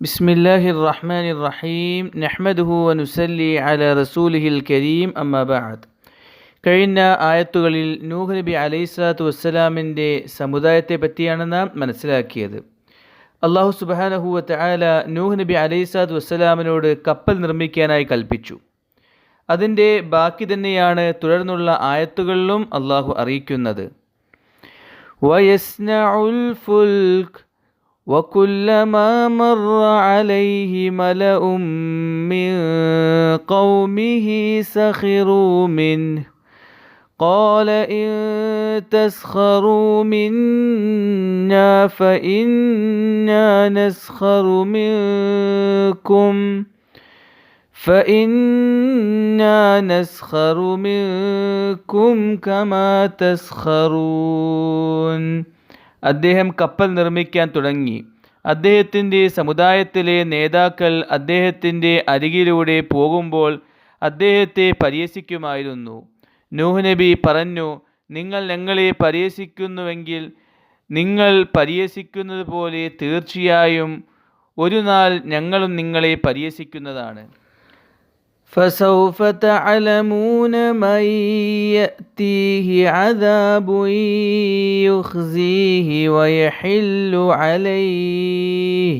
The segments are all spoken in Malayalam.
بسم الله الرحمن الرحيم نحمده ونسلي على رسوله الكريم أما بعد കഴിഞ്ഞ ആയത്തുകളിൽ നൂഹ് നബി അലൈഹിസ്ലാത്തു വസ്സലാമിൻ്റെ സമുദായത്തെ പറ്റിയാണ് നാം മനസ്സിലാക്കിയത് അള്ളാഹു സുബാനഹുവത്ത് ആല നൂഹ് നബി അലൈഹിസ്ലാത്തു വസ്സലാമിനോട് കപ്പൽ നിർമ്മിക്കാനായി കൽപ്പിച്ചു അതിൻ്റെ ബാക്കി തന്നെയാണ് തുടർന്നുള്ള ആയത്തുകളിലും അള്ളാഹു അറിയിക്കുന്നത് ويصنع الفلك وكلما مر عليه ملأ من قومه سخروا منه. قال إن تسخروا منا فإنا نسخر منكم. فإنا نسخر منكم كما تسخرون. അദ്ദേഹം കപ്പൽ നിർമ്മിക്കാൻ തുടങ്ങി. അദ്ദേഹത്തിന്റെ സമുദായത്തിലെ നേതാക്കൾ അദ്ദേഹത്തിന്റെ അരികിലൂടെ പോകുമ്പോൾ അദ്ദേഹത്തെ പരിഹസിക്കുമായിരുന്നു. നൂഹ് നബി പറഞ്ഞു നിങ്ങൾ ഞങ്ങളെ പരിഹസിക്കുന്നുവെങ്കിൽ നിങ്ങൾ പരിഹസിക്കുന്നത് പോലെ തീർച്ചയായും ഒരു നാൾ ഞങ്ങളും നിങ്ങളെ പരിഹസിക്കുന്നതാണ്. فسوف تعلمون من يأتيه عذاب يخزيه ويحل عليه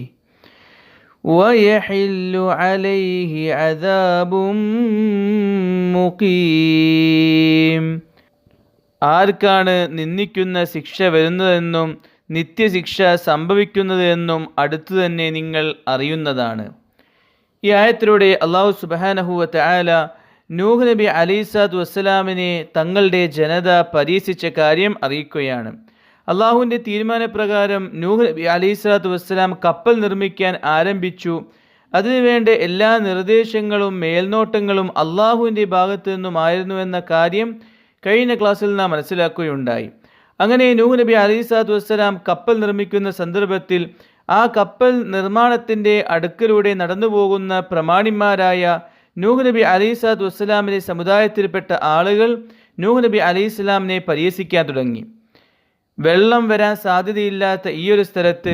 ويحل عليه عذاب മുഖീം ആർക്കാണ് നിന്ദിക്കുന്ന ശിക്ഷ വരുന്നതെന്നും നിത്യശിക്ഷ സംഭവിക്കുന്നതെന്നും അടുത്തു തന്നെ നിങ്ങൾ അറിയുന്നതാണ് ഈ ആയത്തിലൂടെ അള്ളാഹു സുബാനഹുവത്ത് ആല നൂഹ് നബി അലൈസാദ് വസ്സലാമിനെ തങ്ങളുടെ ജനത പരീക്ഷിച്ച കാര്യം അറിയിക്കുകയാണ്. അള്ളാഹുവിന്റെ തീരുമാനപ്രകാരം നൂഹ് നബി അലൈഹിസ്ലാത്തു വസ്സലാം കപ്പൽ നിർമ്മിക്കാൻ ആരംഭിച്ചു. അതിനുവേണ്ട എല്ലാ നിർദ്ദേശങ്ങളും മേൽനോട്ടങ്ങളും അള്ളാഹുവിന്റെ ഭാഗത്തു നിന്നുമായിരുന്നുവെന്ന കാര്യം കഴിഞ്ഞ ക്ലാസ്സിൽ നാം മനസ്സിലാക്കുകയുണ്ടായി. അങ്ങനെ നൂഹ് നബി അലൈഹിസ്ലാത്തു വസ്സലാം കപ്പൽ നിർമ്മിക്കുന്ന സന്ദർഭത്തിൽ ആ കപ്പൽ നിർമ്മാണത്തിന്റെ അടുക്കിലൂടെ നടന്നു പോകുന്ന പ്രമാണിമാരായ നൂഹ് നബി അലിസ്ലാത്തു വസ്സലാമിലെ സമുദായത്തിൽപ്പെട്ട ആളുകൾ നൂഹ് നബി അലി ഇസ്ലാമിനെ പരിഹസിക്കാൻ തുടങ്ങി. വെള്ളം വരാൻ സാധ്യതയില്ലാത്ത ഈ ഒരു സ്ഥലത്ത്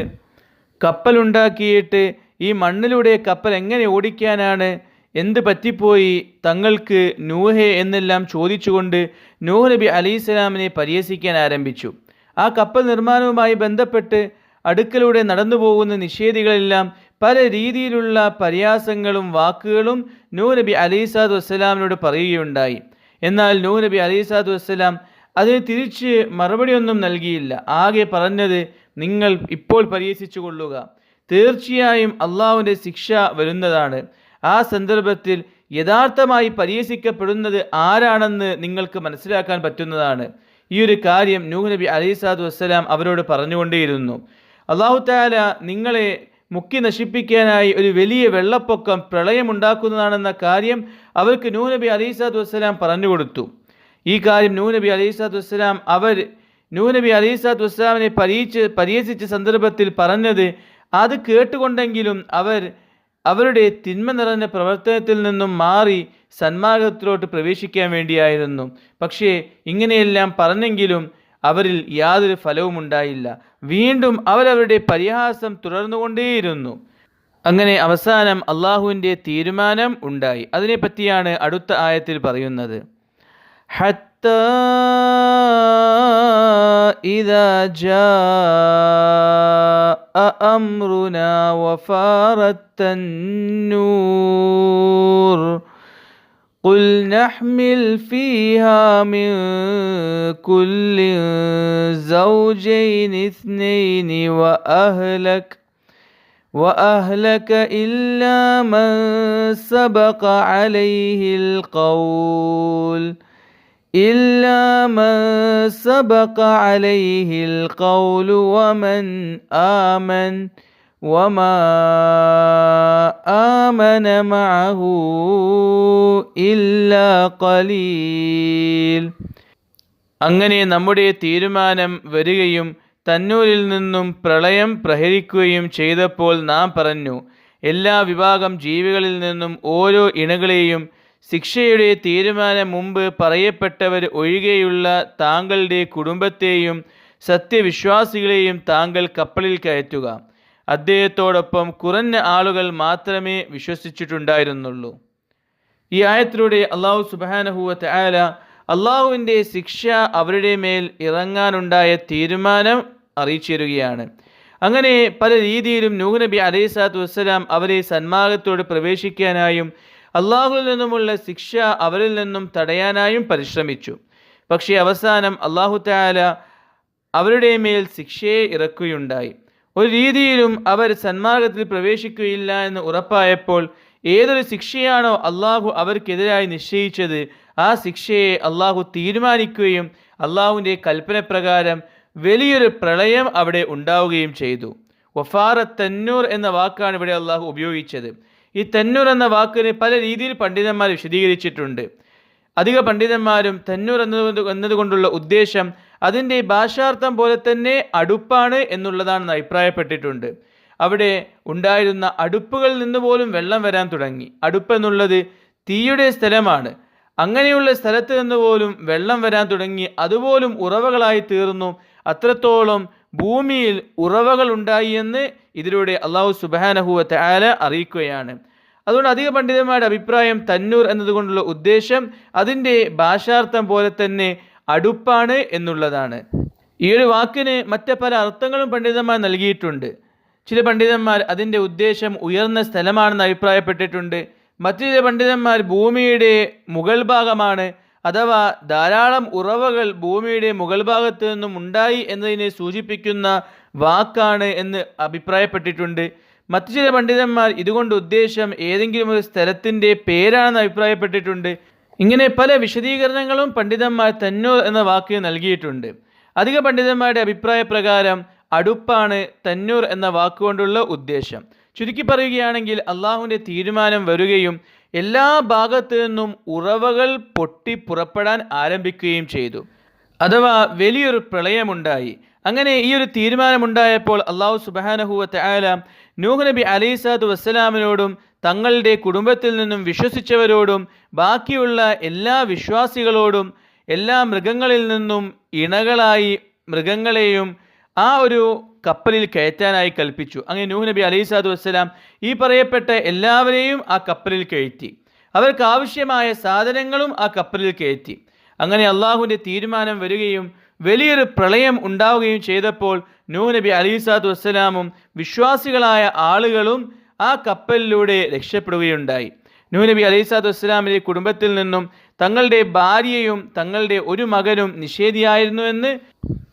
കപ്പലുണ്ടാക്കിയിട്ട് ഈ മണ്ണിലൂടെ കപ്പൽ എങ്ങനെ ഓടിക്കാനാണ് എന്ത് പറ്റിപ്പോയി തങ്ങൾക്ക് നൂഹെ എന്നെല്ലാം ചോദിച്ചുകൊണ്ട് നൂഹ് നബി അലി ഇസ്ലാമിനെ പരിഹസിക്കാൻ ആരംഭിച്ചു. ആ കപ്പൽ നിർമ്മാണവുമായി ബന്ധപ്പെട്ട് അടുക്കലൂടെ നടന്നു പോകുന്ന നിഷേധികളെല്ലാം പല രീതിയിലുള്ള പരിയാസങ്ങളും വാക്കുകളും നൂ നബി അലൈസാദ് വസ്സലാമിനോട് പറയുകയുണ്ടായി. എന്നാൽ നൂ നബി അലൈസാദ് വസ്സലാം അതിന് തിരിച്ച് മറുപടിയൊന്നും നൽകിയില്ല. ആകെ പറഞ്ഞത് നിങ്ങൾ ഇപ്പോൾ പരിഹസിച്ചു കൊള്ളുക തീർച്ചയായും അള്ളാഹുവിന്റെ ശിക്ഷ വരുന്നതാണ്. ആ സന്ദർഭത്തിൽ യഥാർത്ഥമായി പരിഹസിക്കപ്പെടുന്നത് ആരാണെന്ന് നിങ്ങൾക്ക് മനസ്സിലാക്കാൻ പറ്റുന്നതാണ്. ഈ ഒരു കാര്യം നൂഹ് നബി അലൈസാദ് വസ്സലാം അവരോട് പറഞ്ഞുകൊണ്ടേയിരുന്നു. അള്ളാഹു താല നിങ്ങളെ മുക്കി നശിപ്പിക്കാനായി ഒരു വലിയ വെള്ളപ്പൊക്കം പ്രളയമുണ്ടാക്കുന്നതാണെന്ന കാര്യം അവർക്ക് നൂനബി നബി സ്വലാത്തു വസ്സലാം പറഞ്ഞുകൊടുത്തു ഈ കാര്യം നൂനബി നബി സ്വലാത്തു വസ്സലാം അവർ നൂനബി നബി സ്വലാത്തു വസ്സലാമിനെ പരീച്ച് പരിഹസിച്ച സന്ദർഭത്തിൽ പറഞ്ഞത് അത് കേട്ടുകൊണ്ടെങ്കിലും അവർ അവരുടെ തിന്മ നിറഞ്ഞ പ്രവർത്തനത്തിൽ നിന്നും മാറി സന്മാർഗത്തിലോട്ട് പ്രവേശിക്കാൻ വേണ്ടിയായിരുന്നു. പക്ഷേ ഇങ്ങനെയെല്ലാം പറഞ്ഞെങ്കിലും അവരിൽ യാതൊരു ഫലവും ഉണ്ടായില്ല വീണ്ടും അവരവരുടെ പരിഹാസം തുടർന്നുകൊണ്ടേയിരുന്നു അങ്ങനെ അവസാനം അള്ളാഹുവിൻ്റെ തീരുമാനം ഉണ്ടായി അതിനെപ്പറ്റിയാണ് അടുത്ത ആയത്തിൽ പറയുന്നത് حتى إذا جاء أمرنا وفارت النور قل نحمل فيها من كل زوجين اثنين وأهلك وأهلك إلا من سبق عليه القول إلا من سبق عليه القول ومن آمن. وما آمن معه إلا قليل അങ്ങനെ നമ്മുടെ തീരുമാനം വരികയും തന്നൂരിൽ നിന്നും പ്രളയം പ്രഹരിക്കുകയും ചെയ്തപ്പോൾ നാം പറഞ്ഞു എല്ലാ വിഭാഗം ജീവികളിൽ നിന്നും ഓരോ ഇണകളെയും ശിക്ഷയുടെ തീരുമാനം മുമ്പ് പറയപ്പെട്ടവർ ഒഴികെയുള്ള താങ്കളുടെ കുടുംബത്തെയും സത്യവിശ്വാസികളെയും താങ്കൾ കപ്പലിൽ കയറ്റുക അദ്ദേഹത്തോടൊപ്പം കുറഞ്ഞ ആളുകൾ മാത്രമേ വിശ്വസിച്ചിട്ടുണ്ടായിരുന്നുള്ളൂ. ഈ ആയത്തിലൂടെ അള്ളാഹു സുബാനഹുവത്ത് ആല അള്ളാഹുവിന്റെ ശിക്ഷ അവരുടെ മേൽ ഇറങ്ങാനുണ്ടായ തീരുമാനം അറിയിച്ചിരുകയാണ്. അങ്ങനെ പല രീതിയിലും നൂഹ് നബി അലൈഹി സ്വലാത്തു വസ്സലാം അവരെ സന്മാർഗത്തോട് പ്രവേശിക്കാനായും അള്ളാഹുവിൽ നിന്നുമുള്ള ശിക്ഷ അവരിൽ നിന്നും തടയാനായും പരിശ്രമിച്ചു. പക്ഷേ അവസാനം അള്ളാഹു താല അവരുടെ മേൽ ശിക്ഷയെ ഇറക്കുകയുണ്ടായി. ഒരു രീതിയിലും അവർ സന്മാർഗത്തിൽ പ്രവേശിക്കുകയില്ല എന്ന് ഉറപ്പായപ്പോൾ ഏതൊരു ശിക്ഷയാണോ അള്ളാഹു അവർക്കെതിരായി നിശ്ചയിച്ചത് ആ ശിക്ഷയെ അള്ളാഹു തീരുമാനിക്കുകയും അള്ളാഹുവിന്റെ കൽപ്പന പ്രകാരം വലിയൊരു പ്രളയം അവിടെ ഉണ്ടാവുകയും ചെയ്തു. വഫാറ തന്നൂർ എന്ന വാക്കാണ് ഇവിടെ അള്ളാഹു ഉപയോഗിച്ചത്. ഈ തന്നൂർ എന്ന വാക്കിന് പല രീതിയിൽ പണ്ഡിതന്മാർ വിശദീകരിച്ചിട്ടുണ്ട്. അധിക പണ്ഡിതന്മാരും തന്നൂർ എന്നത് എന്നതുകൊണ്ടുള്ള ഉദ്ദേശം അതിന്റെ ഭാഷാർത്ഥം പോലെ തന്നെ അടുപ്പാണ് എന്നുള്ളതാണ് അഭിപ്രായപ്പെട്ടിട്ടുണ്ട്. അവിടെ ഉണ്ടായിരുന്ന അടുപ്പുകളിൽ നിന്ന് പോലും വെള്ളം വരാൻ തുടങ്ങി. അടുപ്പ് എന്നുള്ളത് തീയുടെ സ്ഥലമാണ്. അങ്ങനെയുള്ള സ്ഥലത്ത് നിന്ന് പോലും വെള്ളം വരാൻ തുടങ്ങി. അതുപോലും ഉറവകളായി തീർന്നു. അത്രത്തോളം ഭൂമിയിൽ ഉറവകൾ ഉണ്ടായി എന്ന് ഇതിലൂടെ അള്ളാഹു സുബാനഹുവത്തെ ആല അറിയിക്കുകയാണ്. അതുകൊണ്ട് അധിക പണ്ഡിതന്മാരുടെ അഭിപ്രായം തന്നൂർ എന്നതുകൊണ്ടുള്ള ഉദ്ദേശം അതിന്റെ ഭാഷാർത്ഥം പോലെ തന്നെ അടുപ്പാണ് എന്നുള്ളതാണ്. ഈ ഒരു വാക്കിന് മറ്റ് പല അർത്ഥങ്ങളും പണ്ഡിതന്മാർ നൽകിയിട്ടുണ്ട്. ചില പണ്ഡിതന്മാർ അതിന്റെ ഉദ്ദേശം ഉയർന്ന സ്ഥലമാണെന്ന് അഭിപ്രായപ്പെട്ടിട്ടുണ്ട്. മറ്റു ചില പണ്ഡിതന്മാർ ഭൂമിയുടെ മുകൾ ഭാഗമാണ് അഥവാ ധാരാളം ഉറവകൾ ഭൂമിയുടെ മുകൾ ഭാഗത്ത് നിന്നും ഉണ്ടായി എന്നതിനെ സൂചിപ്പിക്കുന്ന വാക്കാണ് എന്ന് അഭിപ്രായപ്പെട്ടിട്ടുണ്ട്. മറ്റു ചില പണ്ഡിതന്മാർ ഇതുകൊണ്ട് ഉദ്ദേശം ഏതെങ്കിലും ഒരു സ്ഥലത്തിന്റെ പേരാണെന്ന് അഭിപ്രായപ്പെട്ടിട്ടുണ്ട്. ഇങ്ങനെ പല വിശദീകരണങ്ങളും പണ്ഡിതന്മാർ തന്നോ എന്ന വാക്ക് നൽകിയിട്ടുണ്ട്. അധിക പണ്ഡിതന്മാരുടെ അഭിപ്രായ പ്രകാരം അടുപ്പാണ് തന്നൂർ എന്ന വാക്കുകൊണ്ടുള്ള ഉദ്ദേശം. ചുരുക്കി പറയുകയാണെങ്കിൽ അള്ളാഹുവിന്റെ തീരുമാനം വരികയും എല്ലാ ഭാഗത്തു നിന്നും ഉറവകൾ പൊട്ടി പുറപ്പെടാൻ ആരംഭിക്കുകയും ചെയ്തു. അഥവാ വലിയൊരു പ്രളയമുണ്ടായി. അങ്ങനെ ഈ ഒരു തീരുമാനമുണ്ടായപ്പോൾ അള്ളാഹു സുബാനഹുവത്തെ ആല നൂഹ് നബി അലൈസാദ് വസ്സലാമിനോടും തങ്ങളുടെ കുടുംബത്തിൽ നിന്നും വിശ്വസിച്ചവരോടും ബാക്കിയുള്ള എല്ലാ വിശ്വാസികളോടും എല്ലാ മൃഗങ്ങളിൽ നിന്നും ഇണകളായി മൃഗങ്ങളെയും ആ ഒരു കപ്പലിൽ കയറ്റാനായി കൽപ്പിച്ചു. അങ്ങനെ നൂഹ് നബി സ്വലാത്തു വസ്സലാം ഈ പറയപ്പെട്ട എല്ലാവരെയും ആ കപ്പലിൽ കയറ്റി. അവർക്ക് ആവശ്യമായ സാധനങ്ങളും ആ കപ്പലിൽ കയറ്റി. അങ്ങനെ അള്ളാഹുവിന്റെ തീരുമാനം വരികയും വലിയൊരു പ്രളയം ഉണ്ടാവുകയും ചെയ്തപ്പോൾ നൂ നബി അലൈഹി സ്വലാത്തു വസ്സലാമും വിശ്വാസികളായ ആളുകളും ആ കപ്പലിലൂടെ രക്ഷപ്പെടുകയുണ്ടായി. നൂ നബി അലൈഹി സ്വലാത്തു വസ്സലാമിന്റെ കുടുംബത്തിൽ നിന്നും തങ്ങളുടെ ഭാര്യയും തങ്ങളുടെ ഒരു മകനും നിഷേധിയായിരുന്നുവെന്ന്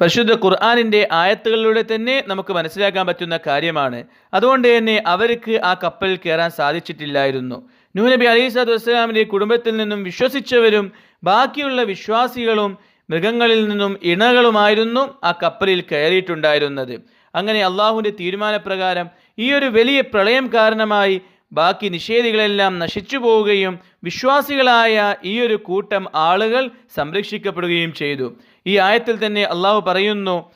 പരിശുദ്ധ ഖുർആാനിന്റെ ആയത്തുകളിലൂടെ തന്നെ നമുക്ക് മനസ്സിലാക്കാൻ പറ്റുന്ന കാര്യമാണ്. അതുകൊണ്ട് തന്നെ അവർക്ക് ആ കപ്പലിൽ കയറാൻ സാധിച്ചിട്ടില്ലായിരുന്നു. നൂനബി നബി അലൈഹി സ്വലാത്തു വസ്സലാമിന്റെ കുടുംബത്തിൽ നിന്നും വിശ്വസിച്ചവരും ബാക്കിയുള്ള വിശ്വാസികളും മൃഗങ്ങളിൽ നിന്നും ഇണകളുമായിരുന്നു ആ കപ്പലിൽ കയറിയിട്ടുണ്ടായിരുന്നത്. അങ്ങനെ അള്ളാഹുവിന്റെ തീരുമാനപ്രകാരം ഈ ഒരു വലിയ പ്രളയം കാരണമായി ബാക്കി നിഷേധികളെല്ലാം നശിച്ചു പോവുകയും വിശ്വാസികളായ ഈ ഒരു കൂട്ടം ആളുകൾ സംരക്ഷിക്കപ്പെടുകയും ചെയ്തു. ഈ ആയത്തിൽ തന്നെ അള്ളാഹു പറയുന്നു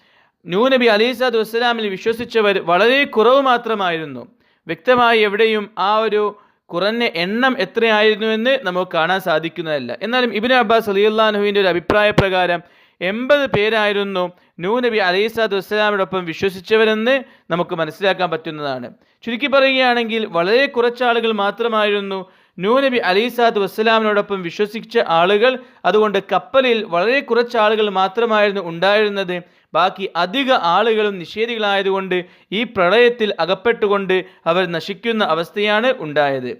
നൂനബി അലിസാദ് വസ്സലാമിൽ വിശ്വസിച്ചവർ വളരെ കുറവ് മാത്രമായിരുന്നു. വ്യക്തമായി എവിടെയും ആ ഒരു കുറഞ്ഞ എണ്ണം എത്രയായിരുന്നുവെന്ന് നമുക്ക് കാണാൻ സാധിക്കുന്നതല്ല. എന്നാലും ഇബിൻ അബ്ബാസ് അലിയുല്ലാഹുവിന്റെ ഒരു അഭിപ്രായ പ്രകാരം എൺപത് പേരായിരുന്നു നൂ നബി അലൈസാദ് വസ്സലാമിനോടൊപ്പം വിശ്വസിച്ചവരെന്ന് നമുക്ക് മനസ്സിലാക്കാൻ പറ്റുന്നതാണ്. ചുരുക്കി പറയുകയാണെങ്കിൽ വളരെ കുറച്ച് ആളുകൾ മാത്രമായിരുന്നു നൂ നബി അലൈസാദ് വസ്സലാമിനോടൊപ്പം വിശ്വസിച്ച ആളുകൾ. അതുകൊണ്ട് കപ്പലിൽ വളരെ കുറച്ച് ആളുകൾ മാത്രമായിരുന്നു ഉണ്ടായിരുന്നത്. ബാക്കി അധിക ആളുകളും നിഷേധികളായതുകൊണ്ട് ഈ പ്രളയത്തിൽ അകപ്പെട്ടുകൊണ്ട് അവർ നശിക്കുന്ന അവസ്ഥയാണ് ഉണ്ടായത്.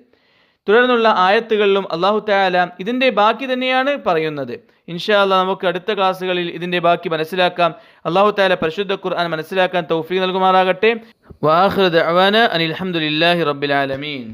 തുടർന്നുള്ള ആയത്തുകളിലും അള്ളാഹു താല ഇതിന്റെ ബാക്കി തന്നെയാണ് പറയുന്നത്. ഇൻഷാ അല്ലാ നമുക്ക് അടുത്ത ക്ലാസ്സുകളിൽ ഇതിന്റെ ബാക്കി മനസ്സിലാക്കാം. അള്ളാഹു താല പരിശുദ്ധ ഖുർആൻ മനസ്സിലാക്കാൻ തൗഫീഖ് നൽകുമാറാകട്ടെ. വാഹൃദ് അവാന അനിൽ അലഹമുല്ലാഹി റബ്ബിൽ ആലമീൻ.